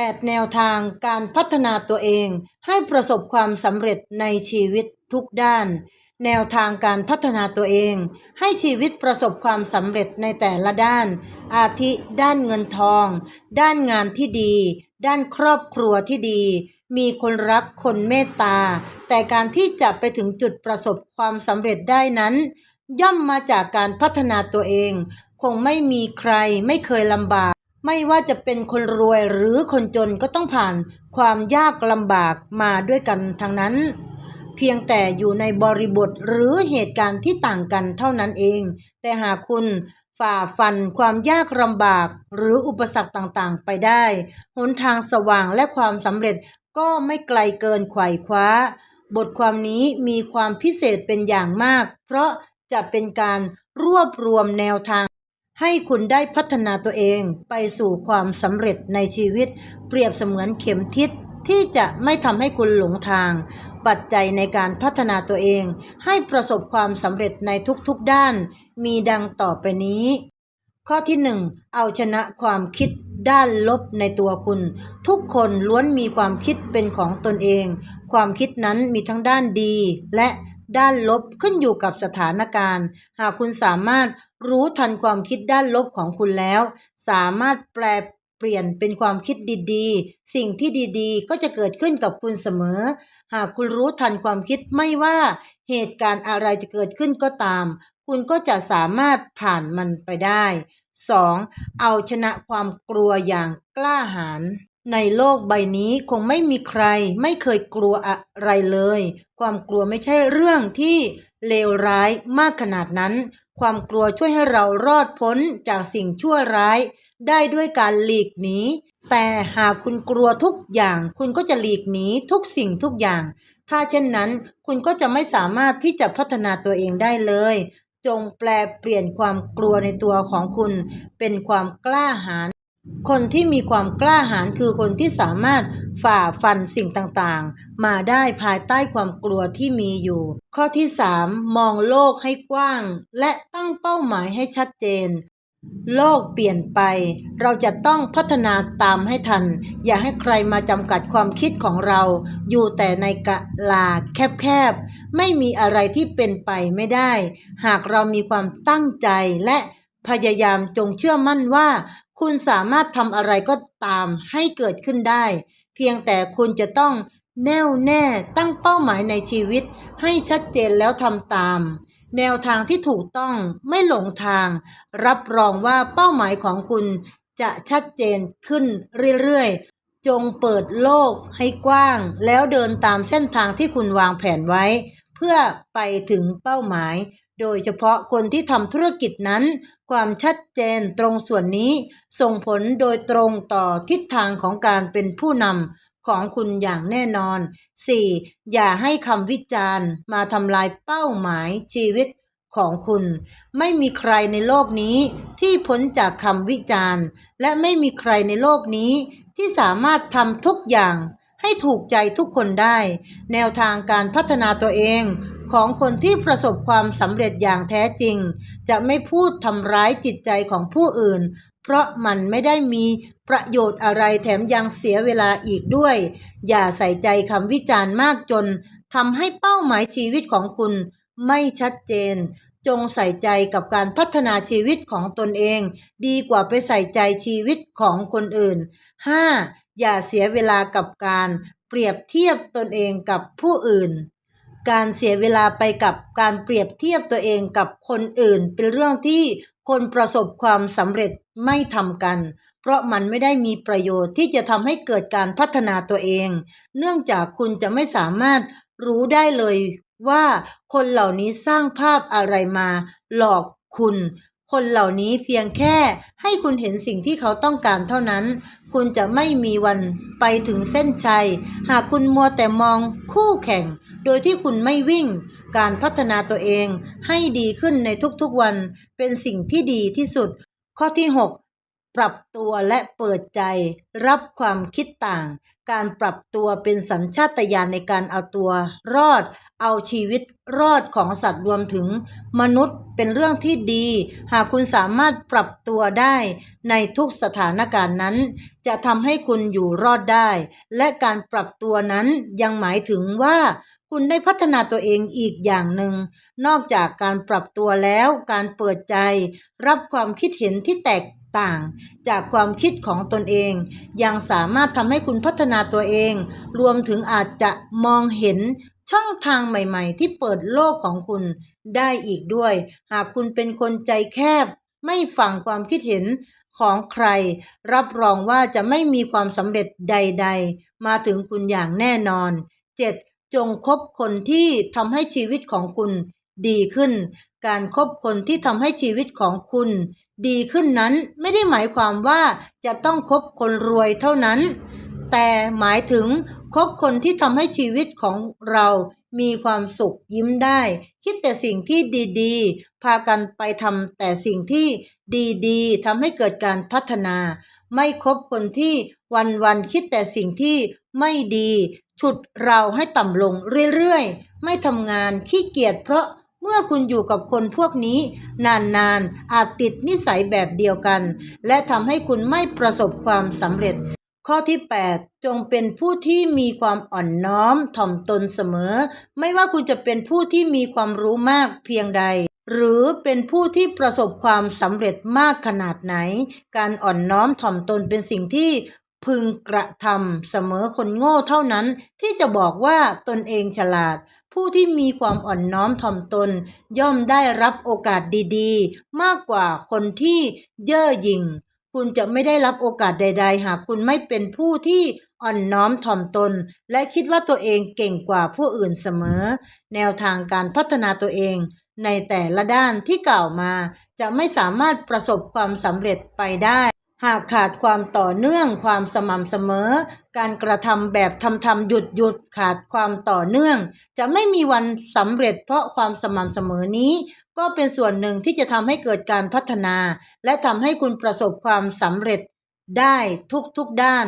8 แนวทางการพัฒนาตัวเองให้ประสบความสำเร็จในชีวิตทุกด้าน แนวทางการพัฒนาตัวเอง ให้ชีวิตประสบความสำเร็จในแต่ละด้าน อาทิด้านเงินทอง ด้านงานที่ดี ด้านครอบครัวที่ดี มีคนรักคนเมตตา แต่การที่จะไปถึงจุดประสบความสำเร็จได้นั้น ย่อมมาจากการพัฒนาตัวเอง คงไม่มีใครไม่เคยลำบาก ไม่ว่าจะเป็นคนรวยหรือคนจนก็ต้องผ่านความยากลำบากมาด้วยกันทั้งนั้น เพียงแต่อยู่ในบริบทหรือเหตุการณ์ที่ต่างกันเท่านั้นเอง แต่หากคุณฝ่าฟันความยากลำบากหรืออุปสรรคต่างๆ ไปได้หนทางสว่างและความสำเร็จก็ไม่ไกลเกินไขว่คว้า บทความนี้มีความพิเศษเป็นอย่างมาก เพราะจะเป็นการรวบรวมแนวทาง ให้คุณได้พัฒนาตัวเองไปสู่ความสำเร็จในชีวิต เปรียบเสมือนเข็มทิศที่จะไม่ทำให้คุณหลงทาง ปัจจัยในการพัฒนาตัวเอง ให้ประสบความสำเร็จในทุกๆด้าน มีดังต่อไปนี้ ข้อที่ 1 เอาชนะความคิดด้านลบในตัวคุณ ทุกคนล้วนมีความคิดเป็นของตนเอง ความคิดนั้นมีทั้งด้านดีและ ด้านลบขึ้นอยู่กับสถานการณ์ หากคุณสามารถรู้ทันความคิดด้านลบของคุณแล้ว สามารถแปลเปลี่ยนเป็นความคิดดีๆ สิ่งที่ดีๆ ก็จะเกิดขึ้นกับคุณเสมอ หากคุณรู้ทันความคิดไม่ว่า เหตุการณ์อะไรจะเกิดขึ้นก็ตาม คุณก็จะสามารถผ่านมันไปได้ 2. เอาชนะความกลัวอย่างกล้าหาญ ในโลกใบนี้คงไม่มีใครไม่เคยกลัวอะไรเลย ความกลัวไม่ใช่เรื่องที่เลวร้ายมากขนาดนั้น ความกลัวช่วยให้เรารอดพ้นจากสิ่งชั่วร้าย ได้ด้วยการหลีกหนี แต่หากคุณกลัวทุกอย่าง คุณก็จะหลีกหนีทุกสิ่งทุกอย่าง ถ้าเช่นนั้น คุณก็จะไม่สามารถที่จะพัฒนาตัวเองได้เลย จงแปลเปลี่ยนความกลัวในตัวของคุณ เป็นความกล้าหาญ คนที่มีความกล้าหาญคือคนที่สามารถฝ่าฟันสิ่งต่างๆ มาได้ภายใต้ความกลัวที่มีอยู่ ข้อที่ 3 มองโลกให้กว้าง และตั้งเป้าหมายให้ชัดเจน โลกเปลี่ยนไป เราจะต้องพัฒนาตามให้ทัน อย่าให้ใครมาจำกัดความคิดของเรา อยู่แต่ในกะลาแคบๆ ไม่มีอะไรที่เป็นไปไม่ได้ หากเรามีความตั้งใจและพยายามจงเชื่อมั่นว่า คุณสามารถทำอะไรก็ตามให้เกิดขึ้นได้ เพียงแต่คุณจะต้องแน่วแน่ตั้งเป้าหมายในชีวิต ให้ชัดเจนแล้วทำตาม แนวทางที่ถูกต้องไม่หลงทาง รับรองว่าเป้าหมายของคุณจะชัดเจนขึ้นเรื่อยๆ จงเปิดโลกให้กว้าง แล้วเดินตามเส้นทางที่คุณวางแผนไว้ เพื่อไปถึงเป้าหมาย โดยเฉพาะคนที่ทำธุรกิจนั้น ความชัดเจนตรงส่วนนี้ ส่งผลโดยตรงต่อทิศทางของการเป็นผู้นำของคุณอย่างแน่นอน 4. อย่าให้คำวิจารณ์ มาทำลายเป้าหมายชีวิตของคุณ ไม่มีใครในโลกนี้ที่พ้นจากคำวิจารณ์ และไม่มีใครในโลกนี้ที่สามารถทำทุกอย่างให้ถูกใจทุกคนได้ แนวทางการพัฒนาตัวเอง ของคนที่ประสบความสำเร็จอย่างแท้จริง จะไม่พูดทำร้ายจิตใจของผู้อื่น เพราะมันไม่ได้มีประโยชน์อะไรแถมยังเสียเวลาอีกด้วย อย่าใส่ใจคำวิจารณ์มากจนทำให้เป้าหมายชีวิตของคุณไม่ชัดเจน จงใส่ใจกับการพัฒนาชีวิตของตนเอง ดีกว่าไปใส่ใจชีวิตของคนอื่น 5. อย่าเสียเวลากับการเปรียบเทียบตนเองกับผู้อื่น การเสียเวลาไปกับการเปรียบเทียบตัวเองกับคนอื่น เป็นเรื่องที่คนประสบความสำเร็จไม่ทำกัน เพราะมันไม่ได้มีประโยชน์ที่จะทำให้เกิดการพัฒนาตัวเอง เนื่องจากคุณจะไม่สามารถรู้ได้เลยว่าคนเหล่านี้สร้างภาพอะไรมา หลอกคุณ คนเหล่านี้เพียงแค่ให้คุณเห็นสิ่งที่เขาต้องการเท่านั้น คุณจะไม่มีวันไปถึงเส้นชัย หากคุณมัวแต่มองคู่แข่ง โดยที่คุณไม่วิ่ง การพัฒนาตัวเองให้ดีขึ้นในทุกๆวัน เป็นสิ่งที่ดีที่สุด ข้อที่ 6ปรับตัวและเปิดใจ รับความคิดต่าง การปรับตัวเป็นสัญชาตญาณในการเอาตัว รอด เอาชีวิตรอดของสัตว์รวมถึง มนุษย์เป็นเรื่องที่ดี หากคุณสามารถปรับตัวได้ในทุกสถานการณ์นั้น จะทำให้คุณอยู่รอดได้ และการปรับตัวนั้นยังหมายถึงว่า คุณได้พัฒนาตัวเองอีกอย่างหนึ่ง นอกจากการปรับตัวแล้วการเปิดใจ รับความคิดเห็นที่แตกต่าง จากความคิดของตนเอง ยังสามารถทำให้คุณพัฒนาตัวเอง รวมถึงอาจจะมองเห็นช่องทางใหม่ๆ ที่เปิดโลกของคุณได้อีกด้วย หากคุณเป็นคนใจแคบ ไม่ฟังความคิดเห็นของใคร รับรองว่าจะไม่มีความสำเร็จใด ๆ มาถึงคุณอย่างแน่นอน 7. จงคบคนที่ทำให้ชีวิตของคุณดีขึ้น การคบคนที่ทำให้ชีวิตของคุณ ดีขึ้นนั้นไม่ได้หมายความว่าจะต้องคบคนรวยเท่านั้น แต่หมายถึงคบคนที่ทำให้ชีวิตของเรามีความสุขยิ้มได้ คิดแต่สิ่งที่ดีๆ พากันไปทำแต่สิ่งที่ดีๆทำให้เกิดการพัฒนา ไม่คบคนที่วันๆคิดแต่สิ่งที่ ไม่ดี ฉุดเราให้ต่ำลงเรื่อยๆ ไม่ทำงานขี้เกียจเพราะเมื่อคุณอยู่กับคนพวกนี้ นานๆ อาจติดนิสัยแบบเดียวกัน และทำให้คุณไม่ประสบความสำเร็จ ข้อที่ 8 จงเป็นผู้ที่มีความอ่อนน้อมถ่อมตนเสมอ ไม่ว่าคุณจะเป็นผู้ที่มีความรู้มากเพียงใด หรือเป็นผู้ที่ประสบความสำเร็จมากขนาดไหน การอ่อนน้อมถ่อมตนเป็นสิ่งที่ พึงกระทำเสมอคนโง่เท่านั้นที่จะบอกว่าตนเองฉลาด ผู้ที่มีความอ่อนน้อมถ่อมตน ย่อมได้รับโอกาสดีๆ มากกว่าคนที่เย่อหยิ่ง คุณจะไม่ได้รับโอกาสใด ๆ หากคุณไม่เป็นผู้ที่อ่อนน้อมถ่อมตน และคิดว่าตัวเองเก่งกว่าผู้อื่นเสมอ แนวทางการพัฒนาตัวเอง ในแต่ละด้านที่กล่าวมา จะไม่สามารถประสบความสำเร็จไปได้ หากขาดความต่อเนื่องความสม่ำเสมอ การกระทำแบบทำทำหยุดหยุดขาดความต่อเนื่อง จะไม่มีวันสำเร็จเพราะความสม่ำเสมอนี้ ก็เป็นส่วนหนึ่งที่จะทำให้เกิดการพัฒนา และทำให้คุณประสบความสำเร็จได้ทุกๆด้าน